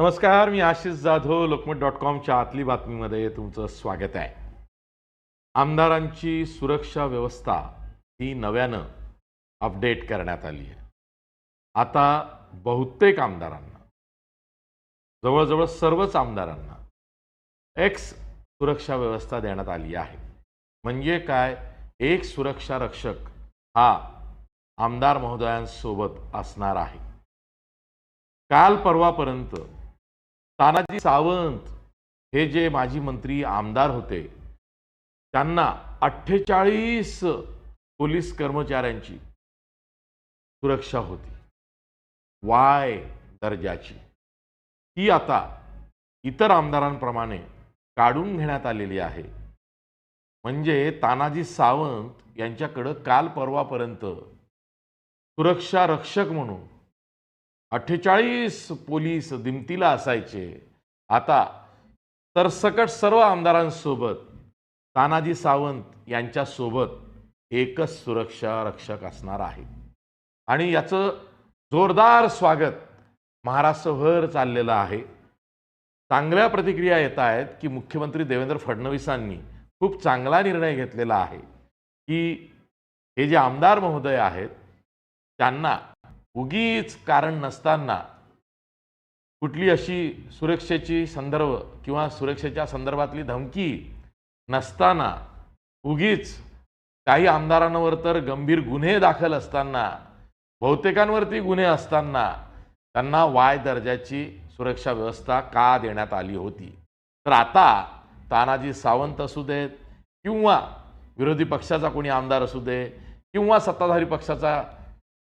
नमस्कार मी आशिष जाधव लोकमत डॉट कॉमच्या आतली बातमीमध्ये तुमचं स्वागत आहे. आमदारांची सुरक्षा व्यवस्था ही नव्यानं अपडेट करण्यात आली आहे. आता बहुतेक आमदारांना जवळजवळ सर्वच आमदारांना एक्स सुरक्षा व्यवस्था देण्यात आली आहे. म्हणजे काय? एक सुरक्षा रक्षक हा आमदार महोदयांसोबत असणार आहे. काल परवापर्यंत तानाजी सावंत हे जे माजी मंत्री आमदार होते त्यांना अठ्ठेचाळीस पोलीस कर्मचाऱ्यांची सुरक्षा होती. वाय दर्जाची. ती आता इतर आमदारांप्रमाणे काढून घेण्यात आलेली आहे. म्हणजे तानाजी सावंत यांच्याकडं काल परवापर्यंत सुरक्षा रक्षक म्हणून अठ्ठेचाळीस पोलीस दिमतीला असायचे. आता सरसकट सर्व आमदारांसोबत तानाजी सावंत यांच्यासोबत एकच सुरक्षा रक्षक असणार आहे. आणि याचं जोरदार स्वागत महाराष्ट्रभर चाललेलं आहे. चांगल्या प्रतिक्रिया येत आहेत की मुख्यमंत्री देवेंद्र फडणवीसांनी खूप चांगला निर्णय घेतलेला आहे की हे जे आमदार महोदय आहेत त्यांना उगीच कारण नसताना कुठली अशी सुरक्षेची संदर्भ किंवा सुरक्षेच्या संदर्भातली धमकी नसताना उगीच काही आमदारांवर तर गंभीर गुन्हे दाखल असताना बहुतेकांवरती गुन्हे असताना त्यांना वाय दर्जाची सुरक्षा व्यवस्था का देण्यात आली होती? तर आता तानाजी सावंत असू देत किंवा विरोधी पक्षाचा कोणी आमदार असू दे किंवा सत्ताधारी पक्षाचा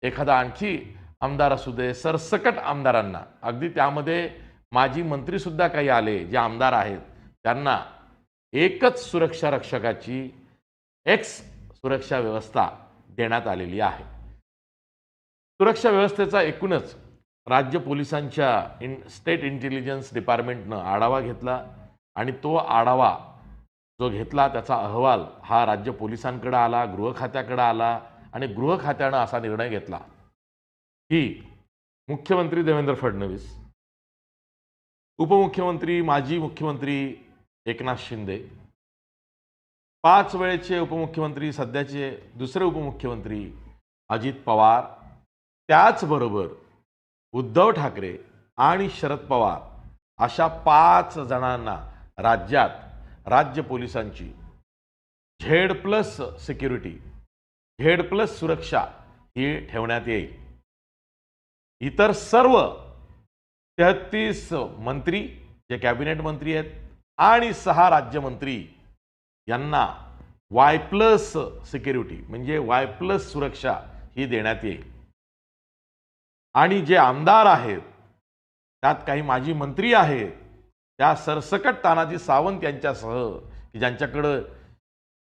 एखादा आणखी आमदार असू दे सरसकट आमदारांना. अगदी त्यामध्ये माजी मंत्रीसुद्धा काही आले जे आमदार आहेत त्यांना एकच सुरक्षा रक्षकाची एक्स सुरक्षा व्यवस्था देण्यात आलेली आहे. सुरक्षा व्यवस्थेचा एकूणच राज्य पोलिसांच्या इन स्टेट इंटेलिजन्स डिपार्टमेंटनं आढावा घेतला आणि तो आढावा जो घेतला त्याचा अहवाल हा राज्य पोलिसांकडे आला गृह खात्याकडे आला आणि गृह खात्यानं असा निर्णय घेतला. की मुख्यमंत्री देवेंद्र फडणवीस उपमुख्यमंत्री माजी मुख्यमंत्री एकनाथ शिंदे पाच वेळेचे उपमुख्यमंत्री सध्याचे दुसरे उपमुख्यमंत्री अजित पवार त्याचबरोबर उद्धव ठाकरे आणि शरद पवार अशा पाच जणांना राज्यात राज्य पोलिसांची Z plus security Z plus सुरक्षा ही ठेवण्यात येईल. इतर सर्व तेहतीस मंत्री जे कॅबिनेट मंत्री आहेत आणि सहा राज्यमंत्री यांना वाय प्लस सिक्युरिटी म्हणजे वाय प्लस सुरक्षा ही देण्यात येईल. आणि जे आमदार आहेत त्यात काही माजी मंत्री आहेत त्या सरसकट तानाजी सावंत यांच्यासह की ज्यांच्याकडं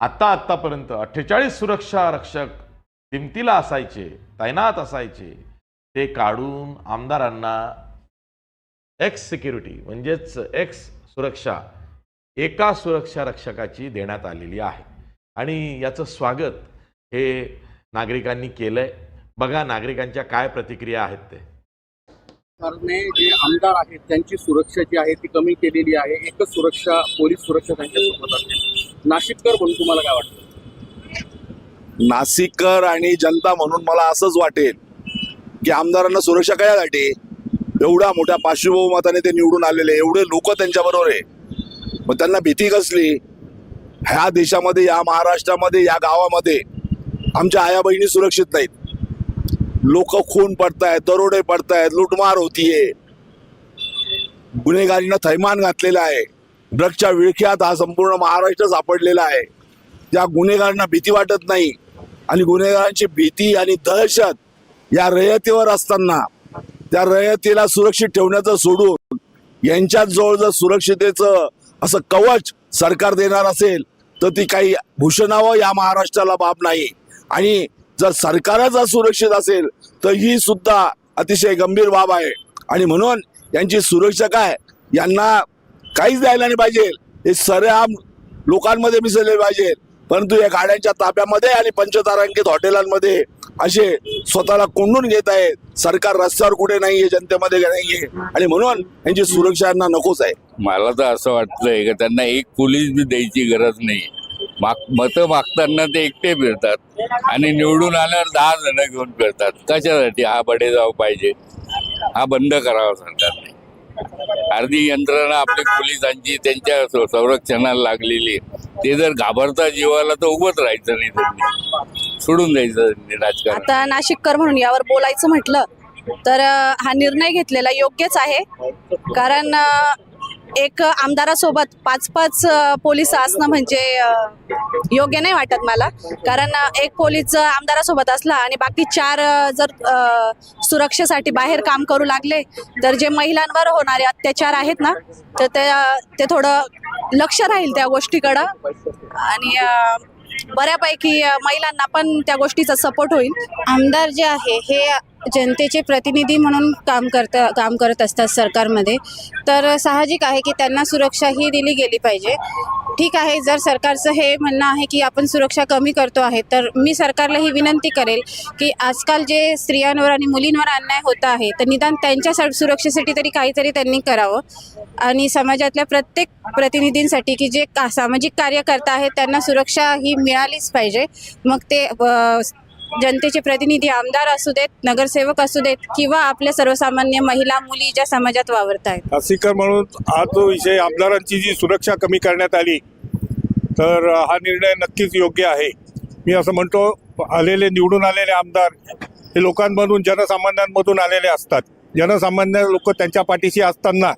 आत्ता आत्तापर्यंत अठ्ठेचाळीस सुरक्षा रक्षक किमतीला असायचे तैनात असायचे ते काढून आमदारांना एक्स सिक्युरिटी म्हणजेच एक्स सुरक्षा एका सुरक्षा रक्षकाची देण्यात आलेली आहे. आणि याचं स्वागत हे नागरिकांनी केलंय. बघा नागरिकांच्या काय प्रतिक्रिया आहेत ते. सरकारने जे आमदार आहेत त्यांची सुरक्षा जी आहे ती कमी केलेली आहे. एकच सुरक्षा पोलीस सुरक्षा त्यांच्यासोबत असते. नाशिककर म्हणून तुम्हाला काय वाटतं? नाशिककर आणि जनता म्हणून मला असंच वाटेल की आमदारांना सुरक्षा कशासाठी? एवढ्या मोठ्या पार्श्वभूमताने ते निवडून आलेले एवढे लोक त्यांच्याबरोबर आहे. मग त्यांना भीती कसली? ह्या देशामध्ये या महाराष्ट्रामध्ये या गावामध्ये आमच्या आया बहिणी सुरक्षित नाहीत. लोक खून पडतायत दरोडे पडतायत लुटमार होतीये. गुन्हेगारीनं थैमान घातलेलं आहे. ड्रगच्या विळख्यात हा संपूर्ण महाराष्ट्र सापडलेला आहे. त्या गुन्हेगारांना भीती वाटत नाही. आणि गुन्हेगारांची भीती आणि दहशत या रयतेवर असताना त्या रयतेला सुरक्षित ठेवण्याचं सोडून यांच्याच जवळ जर सुरक्षितेचं असं कवच सरकार देणार असेल तर ती काही भूषणावं या महाराष्ट्राला बाब नाही. आणि जर सरकारच असुरक्षित असेल तर ही सुद्धा अतिशय गंभीर बाब आहे. आणि म्हणून यांची सुरक्षा काय? यांना काहीच द्यायला नाही पाहिजे. हे सरेआम लोकांमध्ये मिसळले पाहिजे. परंतु या गाड्यांच्या ताब्यामध्ये आणि पंचतारांकित हॉटेलांमध्ये असे स्वतःला कोंडून घेत आहेत. सरकार रस्त्यावर कुठे नाहीये जनतेमध्ये नाहीये. आणि म्हणून यांची सुरक्षा यांना नकोच आहे. मला तर असं वाटतंय की त्यांना एक पोलीस बी द्यायची गरज नाही. माग मतं मागताना ते एकटे फिरतात. आणि निवडून आल्यावर दहा जण घेऊन फिरतात. कशासाठी हा बडेजाव पाहिजे? हा बंद करावा सरकारने. अर्धी यंत्रणा आपली पोलिसांची त्यांच्या संरक्षणाला लागलेली आहे. ते जर घाबरता जीवाला तर उभंच राहायचं नाही त्यांनी. सोडून द्यायचं राजकारण. आता नाशिककर म्हणून यावर बोलायचं म्हटलं तर हा निर्णय घेतलेला योग्यच आहे. कारण एक आमदारासोबत पाच पाच पोलीस असणं म्हणजे योग्य नाही वाटत मला. कारण एक पोलीस आमदारासोबत असला आणि बाकी चार जर सुरक्षेसाठी बाहेर काम करू लागले तर जे महिलांवर होणारे अत्याचार आहेत ना तर ते ते थोडं लक्ष राहील त्या गोष्टीकडं. आणि बऱ्यापैकी महिलांना पण त्या गोष्टीचा सपोर्ट होईल. आमदार जे आहे हे जनतेचे प्रतिनिधी म्हणून काम करता काम करत असतात सरकारमध्ये. तर साहजिक आहे की त्यांना सुरक्षा ही दिली गेली पाहिजे. ठीक आहे जर सरकारचं हे म्हणणं आहे की आपण सुरक्षा कमी करतो आहे तर मी सरकारला ही विनंती करेल की आजकाल जे स्त्रियांवर आणि मुलींवर अन्याय होत आहे तर निदान त्यांच्या स- सुरक्षेसाठी तरी काहीतरी त्यांनी करावं. आणि समाजातल्या प्रत्येक प्रतिनिधींसाठी की जे का सामाजिक कार्यकर्ता आहेत त्यांना सुरक्षा ही मिळालीच पाहिजे. मग ते जनतेचे प्रतिनिधी आमदार असू देत नगरसेवक असू देत किंवा आपल्या सर्वसामान्य महिला मुली ज्या समाजात वावरत आहेत नाशिककर म्हणून हा जो विषय आमदारांची जी सुरक्षा कमी करण्यात आली तर हा निर्णय नक्कीच योग्य आहे. मी असं म्हणतो आलेले निवडून आलेले आमदार हे लोकांमधून जनसामान्यांमधून आलेले असतात. जनसामान्य लोक त्यांच्या पाठीशी असताना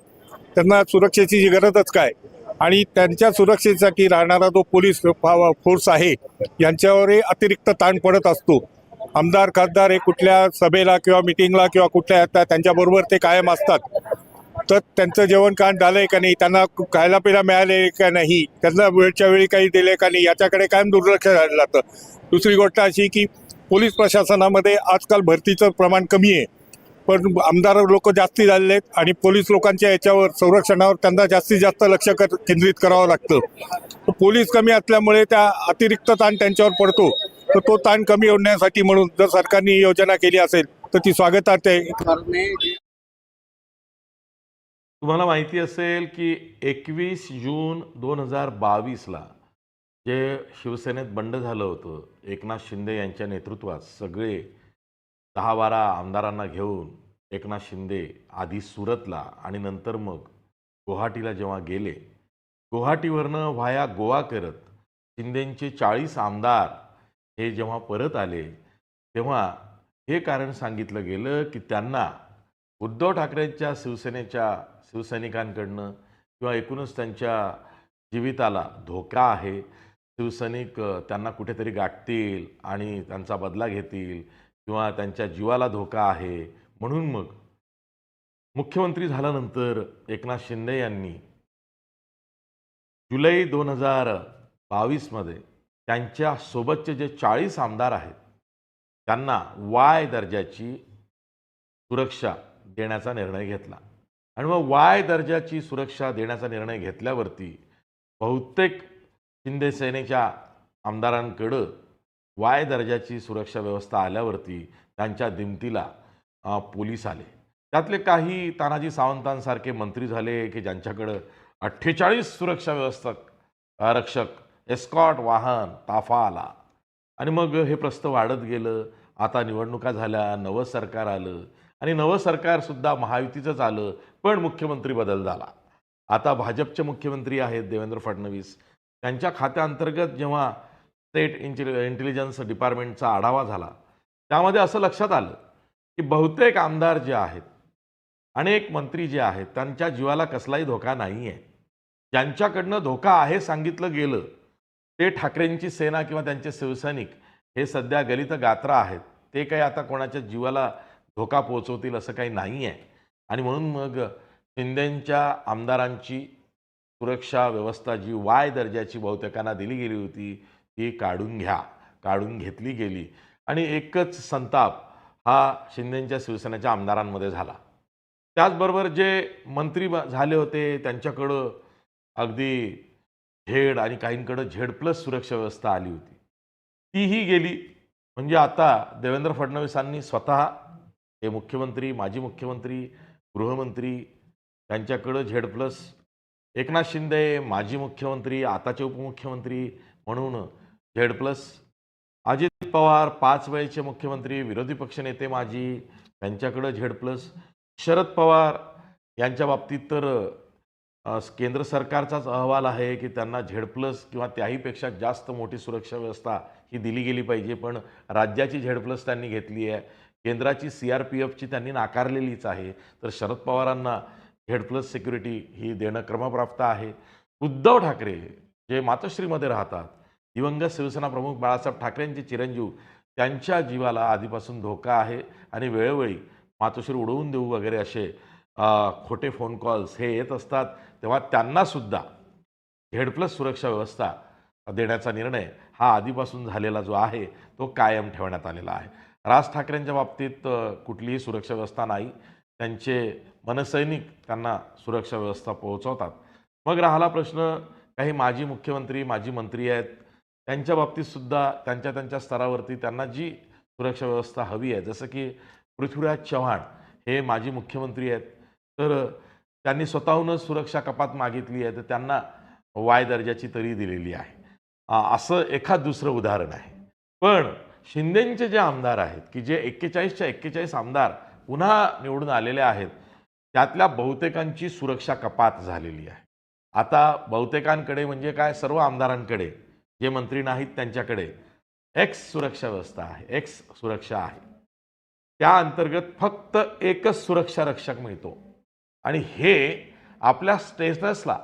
त्यांना सुरक्षेची जी गरजच काय? आणि त्यांच्या सुरक्षेसाठी राहणारा जो पोलीस फा- फोर्स आहे यांच्यावरही अतिरिक्त ताण पडत असतो. आमदार खासदार हे कुठल्या सभेला किंवा मिटिंगला किंवा कुठल्या येतात त्यांच्याबरोबर ते कायम असतात. तर त्यांचं जेवण काण झालंय का नाही त्यांना खायला पिला मिळाले का नाही त्यांना वेळच्या वेळी काही दिले का नाही याच्याकडे कायम दुर्लक्ष झालं जातं दुसरी गोष्ट अशी की पोलीस प्रशासनामध्ये आजकाल भरतीचं प्रमाण कमी आहे. पण आमदार लोक जास्ती झालेले आहेत आणि पोलीस लोकांच्या याच्यावर संरक्षणावर त्यांना जास्तीत जास्त लक्ष कर केंद्रित करावं लागतं. पोलीस कमी असल्यामुळे त्या अतिरिक्त ताण त्यांच्यावर पडतो. तर तो ताण कमी होण्यासाठी म्हणून जर सरकारने ही योजना केली असेल तर ती स्वागतार्थ आहे. तुम्हाला माहिती असेल की एकवीस जून दोन हजार बावीसला जे शिवसेनेत बंड झालं होतं एकनाथ शिंदे यांच्या नेतृत्वात सगळे दहा बारा आमदारांना घेऊन एकनाथ शिंदे आधी सुरतला आणि नंतर मग गुवाहाटीला जेव्हा गेले गुवाहाटीवरनं व्हाया गोवा करत शिंदेंचे चाळीस आमदार हे जेव्हा परत आले तेव्हा हे कारण सांगितलं गेलं की त्यांना उद्धव ठाकरेंच्या शिवसेनेच्या शिवसैनिकांकडनं किंवा एकूणच त्यांच्या जीविताला धोका आहे. शिवसैनिक त्यांना कुठेतरी गाठतील आणि त्यांचा बदला घेतील. किंवा त्यांच्या जीवाला धोका आहे म्हणून मग मुख्यमंत्री झाल्यानंतर एकनाथ शिंदे यांनी जुलै दोन हजार बावीसमध्ये त्यांच्या सोबतचे जे चाळीस आमदार आहेत त्यांना वाय दर्जाची सुरक्षा देण्याचा निर्णय घेतला. आणि मग वाय दर्जाची सुरक्षा देण्याचा निर्णय घेतल्यावरती बहुतेक शिंदे सेनेच्या आमदारांकडं वाय दर्जाची सुरक्षा व्यवस्था आल्यावरती त्यांच्या दिमतीला पोलीस आले. त्यातले काही तानाजी सावंतांसारखे मंत्री झाले की ज्यांच्याकडं अठ्ठेचाळीस सुरक्षा व्यवस्थक रक्षक एस्कॉट वाहन ताफा आला. आणि मग हे प्रस्त वाढत गेलं. आता निवडणुका झाल्या नवं सरकार आलं आणि नवं सरकारसुद्धा महायुतीचंच आलं पण मुख्यमंत्री बदल झाला आता भाजपचे मुख्यमंत्री आहेत देवेंद्र फडणवीस. त्यांच्या खात्याअंतर्गत जेव्हा स्टेट इंटेलि इंटेलिजन्स डिपार्टमेंटचा आढावा झाला. त्यामध्ये असं लक्षात आलं की बहुतेक आमदार जे आहेत अनेक मंत्री जे आहेत त्यांच्या जीवाला कसलाही धोका नाही आहे ज्यांच्याकडनं धोका आहे सांगितलं गेलं ते ठाकरेंची सेना किंवा त्यांचे शिवसैनिक हे सध्या गलित गात्रा आहेत ते काही आता कोणाच्या जीवाला धोका पोचवतील असं काही नाही आहे आणि म्हणून मग शिंदेंच्या आमदारांची सुरक्षा व्यवस्था जी वाय दर्जाची बहुतेकांना दिली गेली होती ही काढून घ्या काढून घेतली गेली. आणि एकच संताप हा शिंदेंच्या शिवसेनेच्या आमदारांमध्ये झाला. त्याचबरोबर जे मंत्री झाले होते त्यांच्याकडं अगदी झेड आणि काहींकडं झेड प्लस सुरक्षा व्यवस्था आली होती. तीही गेली. म्हणजे आता देवेंद्र फडणवीसांनी स्वतः हे मुख्यमंत्री माजी मुख्यमंत्री गृहमंत्री त्यांच्याकडं झेड प्लस एकनाथ शिंदे माजी मुख्यमंत्री आताचे उपमुख्यमंत्री म्हणून झेड प्लस. अजित पवार पाच वेळेचे मुख्यमंत्री विरोधी पक्षनेते माजी त्यांच्याकडं झेड प्लस. शरद पवार यांच्या बाबतीत तर केंद्र सरकारचाच अहवाल आहे की त्यांना झेड प्लस किंवा त्याहीपेक्षा जास्त मोठी सुरक्षा व्यवस्था ही दिली गेली पाहिजे पण राज्याची झेड प्लस त्यांनी घेतली आहे. केंद्राची सी आर पी एफची त्यांनी नाकारलेलीच आहे. तर शरद पवारांना झेड प्लस सिक्युरिटी ही देणं क्रमप्राप्त आहे. उद्धव ठाकरे जे मातोश्रीमध्ये राहतात दिवंगत शिवसेना प्रमुख बाळासाहेब ठाकरेंचे चिरंजीव त्यांच्या जीवाला आधीपासून धोका आहे आणि वेळोवेळी मातोश्री उडवून देऊ वगैरे असे खोटे फोन कॉल्स हे येत असतात. तेव्हा त्यांनासुद्धा झेड प्लस सुरक्षा व्यवस्था देण्याचा निर्णय हा आधीपासून झालेला जो आहे तो कायम ठेवण्यात आलेला आहे. राज ठाकरेंच्या बाबतीत कुठलीही सुरक्षा व्यवस्था नाही. त्यांचे मनसैनिक त्यांना सुरक्षा व्यवस्था पोहोचवतात. मग राहिला प्रश्न काही माजी मुख्यमंत्री माजी मंत्री आहेत त्यांच्या बाबतीत सुद्धा त्यांच्या त्यांच्या स्तरावरती त्यांना जी सुरक्षा व्यवस्था हवी आहे जसं की पृथ्वीराज चव्हाण हे माजी मुख्यमंत्री आहेत तर त्यांनी स्वतःहूनच सुरक्षा कपात मागितली आहे तर त्यांना वाय दर्जाची तरी दिलेली आहे. असं एखाद दुसरं उदाहरण आहे. पण शिंदेंचे जे आमदार आहेत की जे एक्केचाळीसच्या एक्केचाळीस आमदार पुन्हा निवडून आलेले आहेत त्यातल्या बहुतेकांची सुरक्षा कपात झालेली आहे. आता बहुतेकांकडे म्हणजे काय सर्व आमदारांकडे जे मंत्री नाहीत त्यांच्याकडे. एक्स सुरक्षा व्यवस्था आहे. एक्स सुरक्षा आहे. त्या अंतर्गत फक्त एकच सुरक्षा रक्षक मिळतो. आणि हे आपल्या स्टेटसला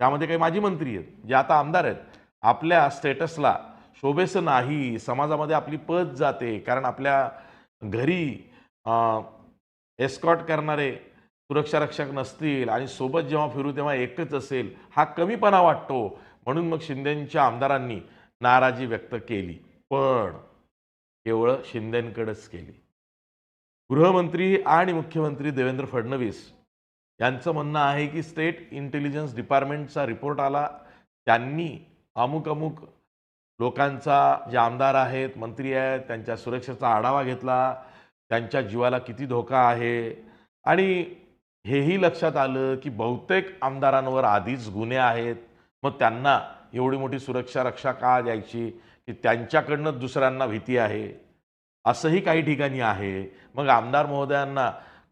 त्यामध्ये काही माजी मंत्री आहेत जे आता आमदार आहेत आपल्या स्टेटसला शोभेचं नाही. समाजामध्ये आपली पद जाते कारण आपल्या घरी एस्कॉट करणारे सुरक्षा रक्षक नसतील आणि सोबत जेव्हा फिरू तेव्हा एकच असेल हा कमीपणा वाटतो. म्हणून मग शिंदेंच्या आमदारांनी नाराजी व्यक्त केली. पण केवळ शिंदेंकडेच केली. गृहमंत्री आणि मुख्यमंत्री देवेंद्र फडणवीस यांचं म्हणणं आहे की स्टेट इंटेलिजन्स डिपार्टमेंटचा रिपोर्ट आला. त्यांनी अमुक अमुक लोकांचा जे आमदार आहेत मंत्री आहेत त्यांच्या सुरक्षेचा आढावा घेतला. त्यांच्या जीवाला किती धोका आहे? आणि हेही लक्षात आलं की बहुतेक आमदारांवर आधीच गुन्हे आहेत. मग त्यांना एवढी मोठी सुरक्षा रक्षा का द्यायची? की त्यांच्याकडनं दुसऱ्यांना भीती आहे? असंही काही ठिकाणी आहे. मग आमदार महोदयांना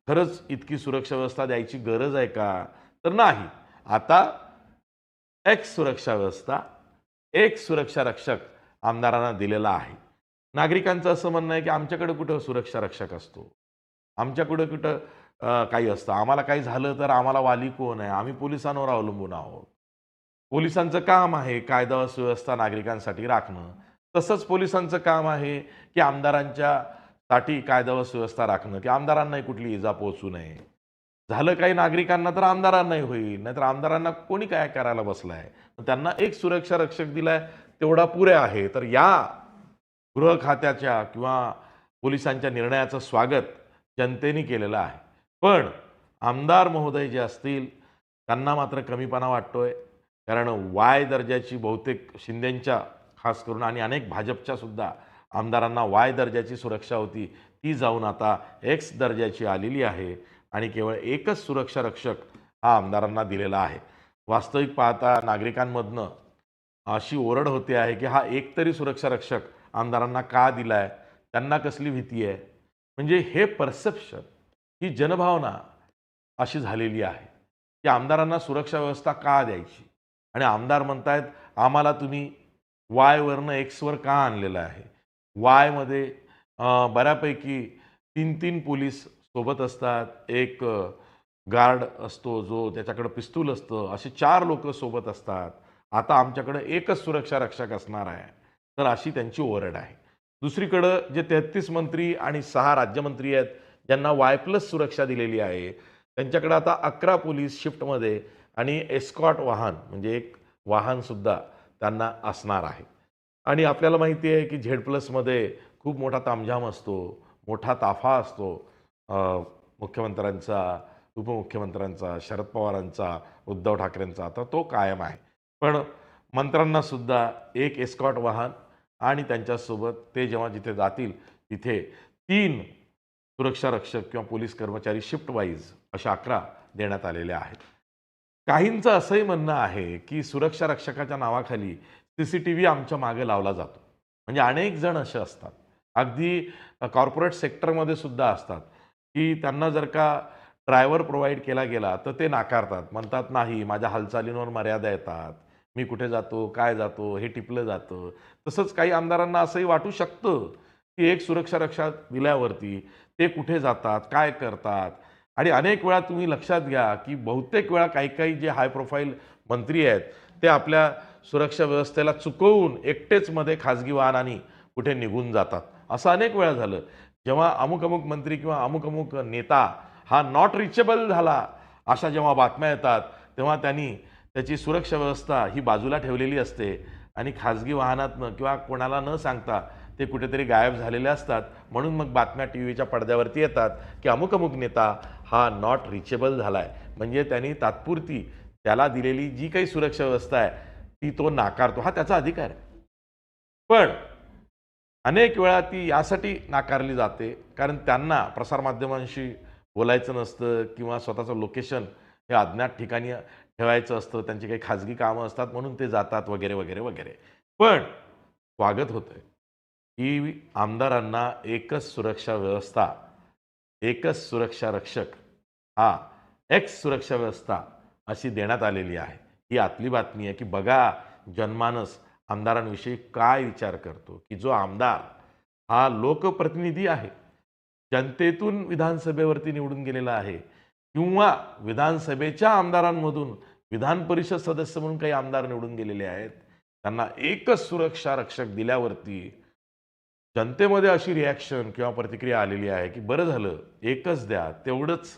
खरंच इतकी सुरक्षा व्यवस्था द्यायची गरज आहे का? तर नाही. आता एक सुरक्षा व्यवस्था एक सुरक्षा रक्षक आमदारांना दिलेला आहे. नागरिकांचं असं म्हणणं आहे की आमच्याकडे कुठं सुरक्षा रक्षक असतो? आमच्याकडं कुठं काही असतं? आम्हाला काही झालं तर आम्हाला वाली कोण आहे? आम्ही पोलिसांवर अवलंबून आहोत. पोलिसांचं काम आहे कायदा सुव्यवस्था नागरिकांसाठी राखणं. तसंच पोलिसांचं काम आहे की आमदारांच्या साठी कायदा व सुव्यवस्था राखणं की आमदारांनाही कुठली इजा पोहोचू नये. झालं काही नागरिकांना तर आमदारांनाही होईल नाहीतर आमदारांना कोणी काय करायला बसलाय? त्यांना एक सुरक्षा रक्षक दिलाय तेवढा पुरे आहे. तर या गृह खात्याच्या किंवा पोलिसांच्या निर्णयाचं स्वागत जनतेने केलेलं आहे. पण आमदार महोदय जे असतील त्यांना मात्र कमीपणा वाटतोय. कारण वाय दर्जाची बहुतेक शिंदेंच्या खास करून आणि अनेक भाजपच्या सुद्धा आमदारांना वाय दर्जाची सुरक्षा होती ती जाऊन आता एक्स दर्जाची आलेली आहे आणि केवळ एकच सुरक्षा रक्षक हा आमदारांना दिलेला आहे. वास्तविक पाहता नागरिकांमधनं अशी ओरड होते आहे की हा एक तरी सुरक्षा रक्षक आमदारांना का दिला आहे त्यांना कसली भीती आहे? म्हणजे हे परसेप्शन ही जनभावना अशी झालेली आहे की आमदारांना सुरक्षा व्यवस्था का द्यायची? आणि आमदार म्हणतायत आम्हाला तुम्ही वायवरनं एक्सवर का आणलेलं आहे? वायमध्ये बऱ्यापैकी तीन तीन पोलीस सोबत असतात. एक गार्ड असतो जो त्याच्याकडं पिस्तूल असतं. असे चार लोक सोबत असतात. आता आमच्याकडं एकच सुरक्षा रक्षक असणार आहे. तर अशी त्यांची ओरड आहे. दुसरीकडं जे तेहतीस मंत्री आणि सहा राज्यमंत्री आहेत ज्यांना वाय प्लस सुरक्षा दिलेली आहे त्यांच्याकडे आता अकरा पोलीस शिफ्टमध्ये आणि एस्कॉट वाहन म्हणजे एक वाहनसुद्धा त्यांना असणार आहे. आणि आपल्याला माहिती आहे की झेड प्लसमध्ये खूप मोठा तामझाम असतो मोठा ताफा असतो. मुख्यमंत्र्यांचा उपमुख्यमंत्र्यांचा शरद पवारांचा उद्धव ठाकरेंचा तर तो कायम आहे. पण मंत्र्यांनासुद्धा एक एस्कॉट वाहन आणि त्यांच्यासोबत ते जेव्हा जिथे जातील तिथे तीन सुरक्षा रक्षक किंवा पोलीस कर्मचारी शिफ्ट वाईज अशा अकरा देण्यात आलेल्या आहेत. काहींचं असंही म्हणणं आहे की सुरक्षा रक्षकाच्या नावाखाली सी सी टी व्ही आमच्या मागे लावला जातो. म्हणजे अनेक जण असे असतात. अगदी कॉर्पोरेट सेक्टरमध्ये सुद्धा असतात की त्यांना जर का ड्रायव्हर प्रोव्हाइड केला गेला तर ते नाकारतात. म्हणतात नाही माझ्या हालचालींवर मर्यादा येतात. मी कुठे जातो? काय जातो? हे टिपलं जातं. तसंच काही आमदारांना असंही वाटू शकतं की एक सुरक्षा रक्षा दिल्यावरती ते कुठे जातात? काय करतात? आणि अनेक वेळा तुम्ही लक्षात घ्या की बहुतेक वेळा काही काही जे हाय प्रोफाईल मंत्री आहेत ते आपल्या सुरक्षा व्यवस्थेला चुकवून एकटेच मध्ये खाजगी वाहनाने कुठे निघून जातात. असं अनेक वेळा झालं. जेव्हा अमुक अमुक मंत्री किंवा अमुक अमुक नेता हा नॉट रिचेबल झाला अशा जेव्हा बातम्या येतात तेव्हा त्यांनी त्याची सुरक्षा व्यवस्था ही बाजूला ठेवलेली असते आणि खाजगी वाहनातनं किंवा कोणाला न सांगता ते कुठेतरी गायब झालेले असतात. म्हणून मग बातम्या टी व्हीच्या पडद्यावरती येतात की अमुक अमुक नेता हा नॉट रिचेबल झाला आहे म्हणजे त्यांनी तात्पुरती त्याला दिलेली जी काही सुरक्षा व्यवस्था आहे ती तो नाकारतो. हा त्याचा अधिकार आहे. पण अनेक वेळा ती यासाठी नाकारली जाते. कारण त्यांना प्रसारमाध्यमांशी बोलायचं नसतं किंवा स्वतःचं लोकेशन हे अज्ञात ठिकाणी ठेवायचं असतं. त्यांची काही खाजगी कामं असतात म्हणून ते जातात वगैरे वगैरे वगैरे. पण स्वागत होतं की आमदारांना एकच सुरक्षा व्यवस्था एकच सुरक्षा रक्षक हा एक्स सुरक्षा व्यवस्था अशी देण्यात आलेली आहे. ही आतली बातमी आहे की बघा जनमानस आमदारांविषयी काय विचार करतो की जो आमदार हा लोकप्रतिनिधी आहे जनतेतून विधानसभेवरती निवडून गेलेला आहे किंवा विधानसभेच्या आमदारांमधून विधान परिषद सदस्य म्हणून काही आमदार निवडून गेलेले आहेत त्यांना एकच सुरक्षा रक्षक दिल्यावरती जनतेमध्ये अशी रिॲक्शन किंवा प्रतिक्रिया आलेली आहे की बरं झालं एकच द्या तेवढंच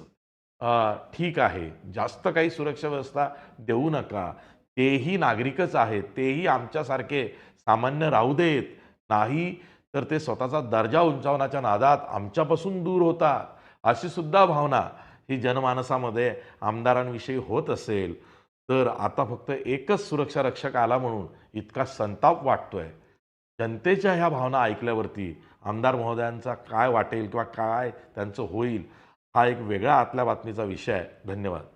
ठीक आहे. जास्त काही सुरक्षा व्यवस्था देऊ नका. तेही नागरिकच आहेत. तेही आमच्यासारखे सामान्य राहू देत नाही. तर ते स्वतःचा दर्जा उंचावण्याच्या नादात आमच्यापासून दूर होतात. अशी सुद्धा भावना ही जनमानसामध्ये आमदारांविषयी होत असेल. तर आता फक्त एकच सुरक्षा रक्षक आला म्हणून इतका संताप वाटतोय. जनतेच्या ह्या भावना ऐकल्यावरती आमदार महोदयांचा काय वाटेल किंवा काय त्यांचं होईल हा एक वेगळा आतल्या बातमीचा विषय आहे. धन्यवाद.